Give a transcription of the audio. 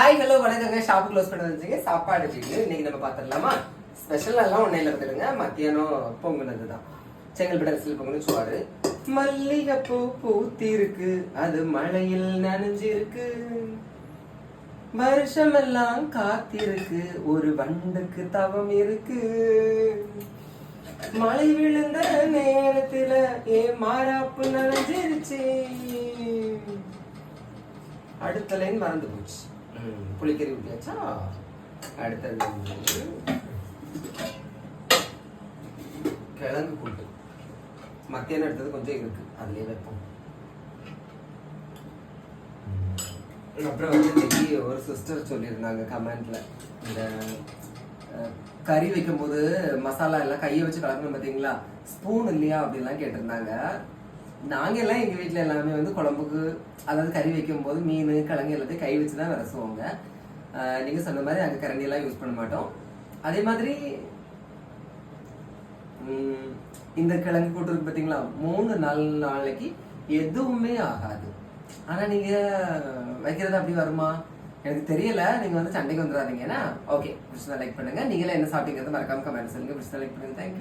Hi hello வணக்கங்க. Shop close பண்ண வச்சுங்க சாப்பாடு வீடியோ இன்னைக்கு நம்ம பார்த்துடலாமா? ஸ்பெஷல் எல்லாம் ஒன்றும் இல்லை பார்த்துடுங்க மத்தியானம் பொங்குனது தான் செங்கல்பட்டு அரசியல் பொங்கல் சுவாடு மல்லிகைப்பூ பூத்திருக்கு. அது மழையில் நனைஞ்சிருக்கு. வருஷமெல்லாம் காத்திருக்கு. ஒரு வண்டுக்கு தவம் இருக்கு. மழை விழுந்த நேரத்துல ஏ மாறாப்பு நனைஞ்சிருச்சு. அடுத்த லைன் மறந்து போச்சு. புளிக்கறி ஊட்டியாச்சா அடுத்தது கிழங்கு கூட்டு. மத்தியானம் எடுத்தது கொஞ்சம் இருக்கு. அதுலயே வைப்போம். அப்புறம் வந்து இன்னைக்கு ஒரு சிஸ்டர் சொல்லியிருந்தாங்க கமெண்ட்ல இந்த கறி வைக்கும்போது மசாலா எல்லாம் கையை வச்சு கலக்கணும் பார்த்தீங்களா ஸ்பூன் இல்லையா? அப்படிலாம் கேட்டிருந்தாங்க. நாங்கள் எல்லாம் எங்கள் வீட்டில் எல்லாமே வந்து குழம்புக்கு அதாவது கறி வைக்கும் போது மீன் கிழங்கு எல்லாத்தையும் கை வச்சு தான் விரசுவோங்க நீங்கள் சொன்ன மாதிரி நாங்கள் கரண்டியெல்லாம் யூஸ் பண்ண மாட்டோம். அதே மாதிரி இந்த கிழங்கு கூட்டு இருக்கு மூணு நாலு நாளைக்கு எதுவுமே ஆகாது. ஆனால் நீங்கள் வைக்கிறது அப்படி வருமா? எனக்கு தெரியல. நீங்கள் வந்து சண்டைக்கு வந்துடாதீங்கன்னா ஓகே பிடிச்சதா லைக் பண்ணுங்கள் நீங்களே என்ன சாப்பிட்டீங்கிறது மறக்காம கமெண்ட் சொல்லுங்க. பிடிச்சதா லைக் பண்ணுங்கள் தேங்க்யூ